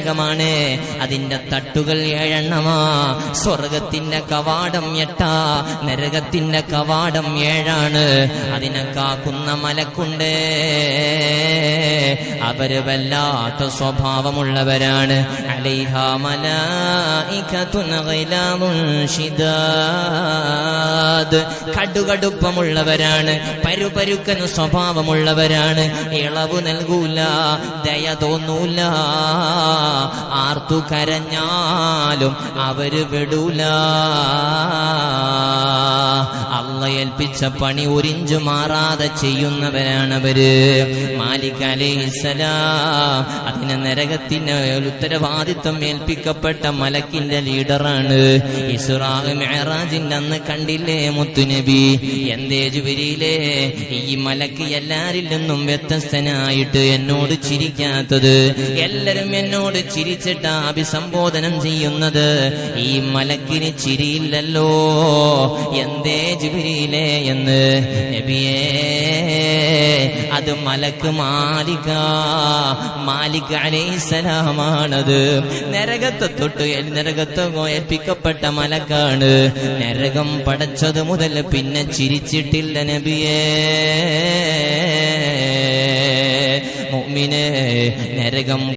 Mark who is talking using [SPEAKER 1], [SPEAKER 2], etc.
[SPEAKER 1] നരകമാണ് അതിന്റെ തട്ടുകൾ ഏഴെണ്ണമാ. സ്വർഗത്തിന്റെ കവാടം എട്ടാ. നരകത്തിന്റെ കവാടം ഏഴാണ്. അതിനെ കാക്കുന്ന മലക്കുണ്ട്. അവർ വല്ലാത്ത സ്വഭാവമുള്ളവരാണ്. കടുകടുപ്പമുള്ളവരാണ് പരുപരുക്കൻ സ്വഭാവമുള്ളവരാണ്. ഇളവ് നൽകൂല ദയ തോന്നൂല ആർത്തു കരഞ്ഞാലും അവർ വിടൂല. ഏൽപ്പിച്ച പണി ഒരിഞ്ചു മാറാതെ ചെയ്യുന്നവരാണവര് മാലിക് അലൈഹിസ്സലാം അതിന് നരകത്തിന് ഉത്തരവാദിത്വം ഏൽപ്പിക്കപ്പെട്ട മലക്കിന്റെ ലീഡറാണ്. ഇസുറാഹ് മെഹറാജിന്റെ അന്ന് കണ്ടില്ലേ മുത്തുനബി? എന്തേ ജുബിരിയിലെ ഈ മലക്ക് എല്ലാരിൽ നിന്നും വ്യത്യസ്തനായിട്ട് എന്നോട് ചിരിക്കാത്തത്? എല്ലാരും എന്നോട് ചിരിച്ചിട്ട് അഭിസംബോധനം ചെയ്യുന്നത്? ഈ മലക്കിന് ചിരിയില്ലല്ലോ. എന്തേ ജുബിരിയിലെ എന്ന് നബിയേ അത് മലക്ക് മാലിക മാലിക് അലൈസലാമാണത് നരകത്തെ തൊട്ട് നരകത്തെ ഏൽപ്പിക്കപ്പെട്ട മലക്കാണ്. നരകം പടച്ചത് മുതൽ പിന്നെ ചിരിച്ചിട്ടില്ല നബിയേ. മുഅ്മിനേ നരകം